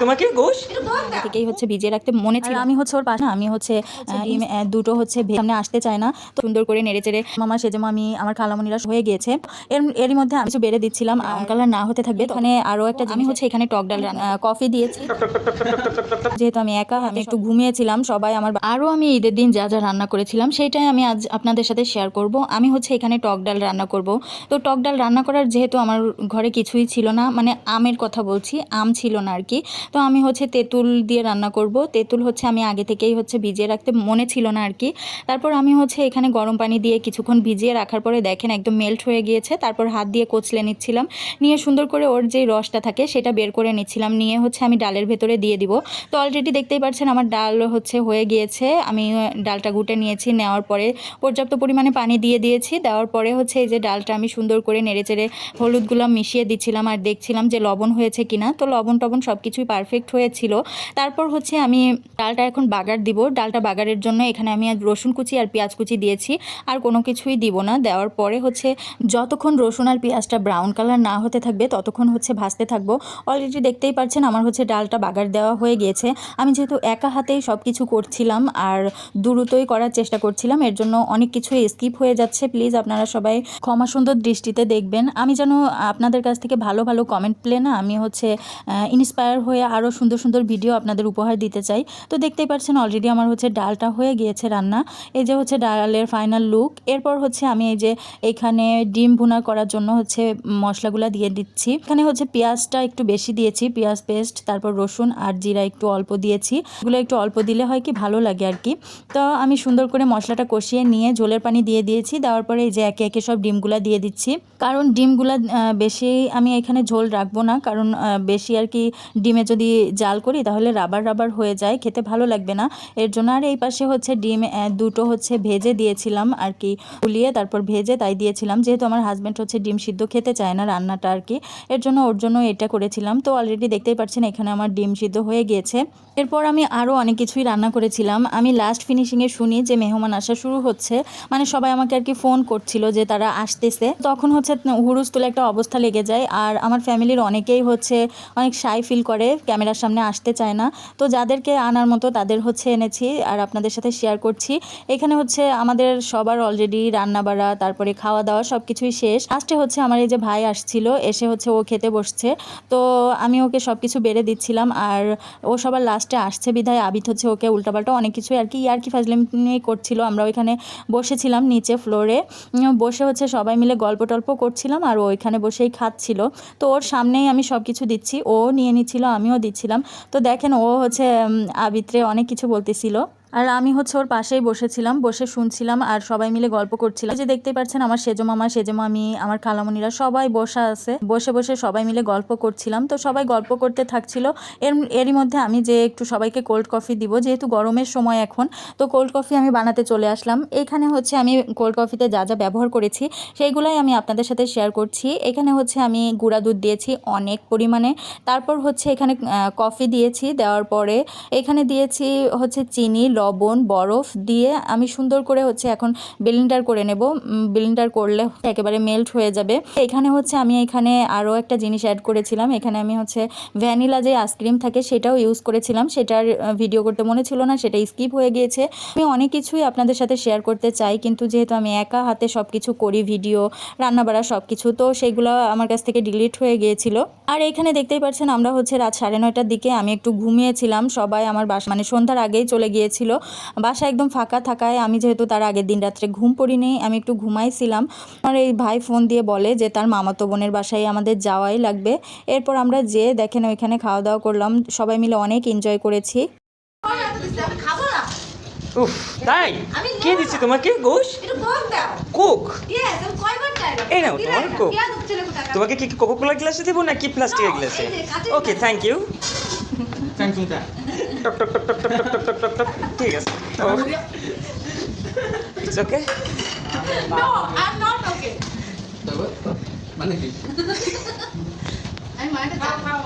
তোমাকে গোশ? থেকেই হচ্ছে ভিজিয়ে রাখতে মনে ছিল। আমি হচ্ছে ওর পাশে আমি হচ্ছে দুটো হচ্ছে সামনে আসতে চায় না। তো সুন্দর করে নেড়ে চেড়ে মামা সেজন্য আমি আমার খালামণিরা হয়ে গিয়েছে। এর এরই মধ্যে আমি কিছু বেড়ে দিচ্ছিলাম। আর কালার না হতে থাকবে। ওখানে আরও একটা আমি হচ্ছে এখানে টক ডাল রান্না। কফি দিয়েছি। যেহেতু আমি একা আমি একটু ঘুমিয়েছিলাম। সবাই আমার আরও আমি ঈদের দিন যা যা রান্না করেছিলাম সেইটাই আমি আজ আপনাদের সাথে শেয়ার করব। আমি হচ্ছে এখানে টক ডাল রান্না করব। তো টক ডাল রান্না করার যেহেতু আমার ঘরে কিছুই ছিল না মানে আমের কথা বলছি আম ছিল না আর কি। তো আমি হচ্ছে তেঁতুল দিয়ে রান্না করব। তেঁতুল হচ্ছে আমি আগে থেকেই হচ্ছে ভিজিয়ে রাখতে মনে ছিল না আর কি। তারপর আমি হচ্ছে এখানে গরম পানি দিয়ে কিছুক্ষণ ভিজিয়ে রাখার পরে দেখেন একদম মেল্ট হয়ে গিয়েছে। তারপর হাত দিয়ে কচলে নিচ্ছিলাম। নিয়ে সুন্দর করে ওর যে রসটা থাকে সেটা বের করে নিচ্ছিলাম। নিয়ে হচ্ছে আমি ডালের ভেতরে দিয়ে দিব। তো অলরেডি দেখতেই পাচ্ছেন আমার ডাল হচ্ছে হয়ে গিয়েছে। আমি ডালটা গুটে নিয়েছি। নেওয়ার পরে পর্যাপ্ত পরিমাণে পানি দিয়ে দিয়েছি। দেওয়ার পরে হচ্ছে এই যে ডালটা আমি সুন্দর করে নেড়ে চেড়ে হলুদগুলো মিশিয়ে দিচ্ছিলাম আর দেখছিলাম যে লবণ হয়েছে কিনা। তো লবণ টবণ সব কিছুই পারফেক্ট হয়েছিল। তারপর হচ্ছে আমি ডালটা এখন বাগার দিব। ডালটা বাগারের জন্য এখানে আমি রসুন কুচি আর পেঁয়াজ কুচি দিয়েছি। আর কোনো কিছুই দিব না। দেওয়ার পরে হচ্ছে যতক্ষণ রসুন আর পেঁয়াজটা ব্রাউন কালার না হতে থাকবে, ততক্ষণ হচ্ছে ভাজতে থাকব। অলরেডি দেখতেই পাচ্ছেন আমার হচ্ছে ডালটা বাগার দেওয়া হয়ে গিয়েছে। আমি যেহেতু একা হাতেই সব কিছু করছিলাম আর দ্রুতই করার চেষ্টা করছিলাম, এর জন্য অনেক কিছুই স্কিপ হয়ে যাচ্ছে। প্লিজ আপনারা সবাই ক্ষমা সুন্দর দৃষ্টিতে দেখবেন। আমি যেন আপনাদের কাছ থেকে ভালো ভালো কমেন্ট পেলে না, আমি হচ্ছে ইন্সপায়ার হয়ে আরও সুন্দর সুন্দর ভিডিও আপনাদের উপহার দিতে চাই। তো দেখতেই পাচ্ছেন অলরেডি আমার হচ্ছে ডালটা হয়ে গিয়েছে রান্না। এই যে হচ্ছে ডালের ফাইনাল লুক এরপর হচ্ছে আমি এই যে এখানে ডিম ভুনা করার জন্য হচ্ছে মশলাগুলো দিয়ে দিচ্ছি। এখানে হচ্ছে পেঁয়াজটা একটু বেশি দিয়েছি, পেঁয়াজ পেস্ট তারপর রসুন আর জিরা একটু অল্প দিয়েছি। এগুলো একটু অল্প দিলে হয় কি, ভালো লাগে আর কি। তো আমি সুন্দর করে মশলাটা কষিয়ে নিয়ে ঝোলের পানি দিয়ে দিয়েছি, দেওয়ার পরে এই যে একে একে সব ডিমগুলা দিয়ে দিচ্ছি। কারণ ডিমগুলা বেশি আমি এখানে ঝোল রাখব না, কারণ বেশি আর কি ডিমে যদি জাল করি তাহলে রাবার রাবার হয়ে যায়, খেতে ভালো লাগবে না। এর জন্য আর এই পাশে হচ্ছে ডিম দুটো হচ্ছে ভেজে দিয়েছিলাম আর কি, ফুলিয়ে তারপর ভেজে তাই দিয়েছিলাম। যেহেতু আমার হাজব্যান্ড হচ্ছে ডিম সিদ্ধ খেতে চায় না রান্নাটা আর কি, এর জন্য ওর জন্য এটা করেছিলাম। তো অলরেডি দেখতেই পাচ্ছেন এখানে আমার ডিম সিদ্ধ হয়ে গিয়েছে। এরপর আমি আরও অনেক কিছুই রান্না করেছিলাম। আমি লাস্ট ফিনিশিংয়ে শুনি যে মেহমান আসা শুরু হচ্ছে মানে সবাই আমাকে আর কি ফোন করছিল যে তারা আসতেছে। তখন হচ্ছে হুরুস তুলে একটা অবস্থা লেগে যায়, আর আমার ফ্যামিলির অনেকেই হচ্ছে অনেক সাই ফিল করে। ক্যামেরার সামনে আসতে চায় না। তো যাদেরকে আনার মতো তাদের হচ্ছে এনেছি আর আপনাদের সাথে শেয়ার করছি। এখানে হচ্ছে আমাদের সবার অলরেডি রান্না বাড়া তারপরে খাওয়া দাওয়া সব কিছুই শেষ লাস্টে হচ্ছে আমার এই যে ভাই আসছিল, এসে হচ্ছে ও খেতে বসছে। তো আমি ওকে সব কিছু বেড়ে দিচ্ছিলাম আর ও সবার লাস্টে আসছে বিধায়। আবিদ হচ্ছে ওকে উল্টাপাল্টা অনেক কিছু আর কি আর কি ফাজলিমি করছিল। আমরা ওইখানে বসেছিলাম নিচে ফ্লোরে বসে হচ্ছে সবাই মিলে গল্প টল্প করছিলাম আর ওইখানে বসেই খাচ্ছিল। তো ওর সামনেই আমি সব কিছু দিচ্ছি। ও নিয়ে নিচ্ছিল আমিও দিচ্ছিলাম। তো দেখেন ও হচ্ছে আবিত্রে অনেক কিছু বলতেছিল। আর আমি হচ্ছে ওর পাশেই বসেছিলাম, বসে শুনছিলাম আর সবাই মিলে গল্প করছিলাম। যে দেখতে পাচ্ছেন আমার সেজো মামা সেজো মামি আমার খালামণিরা সবাই বসা আছে। বসে বসে সবাই মিলে গল্প করছিলাম। তো সবাই গল্প করতে থাকছিল। এর, এরই মধ্যে আমি যে একটু সবাইকে কোল্ড কফি দিব, যেহেতু গরমের সময় এখন, তো কোল্ড কফি আমি বানাতে চলে আসলাম। এখানে হচ্ছে আমি কোল্ড কফিতে যা যা ব্যবহার করেছি, সেইগুলাই আমি আপনাদের সাথে শেয়ার করছি। এখানে হচ্ছে আমি গুঁড়া দুধ দিয়েছি অনেক পরিমাণে। তারপর হচ্ছে এখানে কফি দিয়েছি দেওয়ার পরে। এখানে দিয়েছি হচ্ছে চিনি লবণ, বরফ দিয়ে আমি সুন্দর করে হচ্ছে এখন ব্লেন্ডার করে নেব। ব্লেন্ডার করলে একেবারে মেল্ট হয়ে যাবে। এখানে হচ্ছে আমি এখানে আরও একটা জিনিস অ্যাড করেছিলাম। এখানে আমি হচ্ছে ভ্যানিলা যে আইসক্রিম থাকে সেটাও ইউজ করেছিলাম। সেটার ভিডিও করতে মনে ছিল না, সেটা স্কিপ হয়ে গিয়েছে। আমি অনেক কিছুই আপনাদের সাথে শেয়ার করতে চাই, কিন্তু যেহেতু আমি একা হাতে সব কিছু করি ভিডিও রান্নাবাড়া সব কিছু তো সেগুলো আমার কাছ থেকে ডিলিট হয়ে গিয়েছিল। আর এখানে দেখতেই পাচ্ছেন আমরা হচ্ছে রাত সাড়ে নয়টার দিকে আমি একটু ঘুমিয়েছিলাম। সবাই আমার বাস মানে সন্ধ্যার আগেই চলে গিয়েছিল। বাসা একদম ফাঁকা থাকায় আমি যেহেতু তার আগের দিন রাত্রে ঘুম পড়িনি আমি একটু ঘুমাইছিলাম আমার এই ভাই ফোন দিয়ে বলে যে তার মামাতো বোনের বাসায় আমাদের যাওয়াই লাগবে এরপর আমরা যে দেখেন ওইখানে খাওয়া দাওয়া করলাম সবাই মিলে অনেক এনজয় করেছি উফ তাই কে দিচ্ছে তোমাকে গোশ কোক এই নাও, তোমার ছেলে কি কোকো কোলা গ্লাসে দেবো নাকি প্লাস্টিকের গ্লাসে ওকে। থ্যাংক ইউ টক টক টক টক টক টক টক টক টক ঠিক আছে it's okay no I am not okay মানে কি আমি মায়ের খাও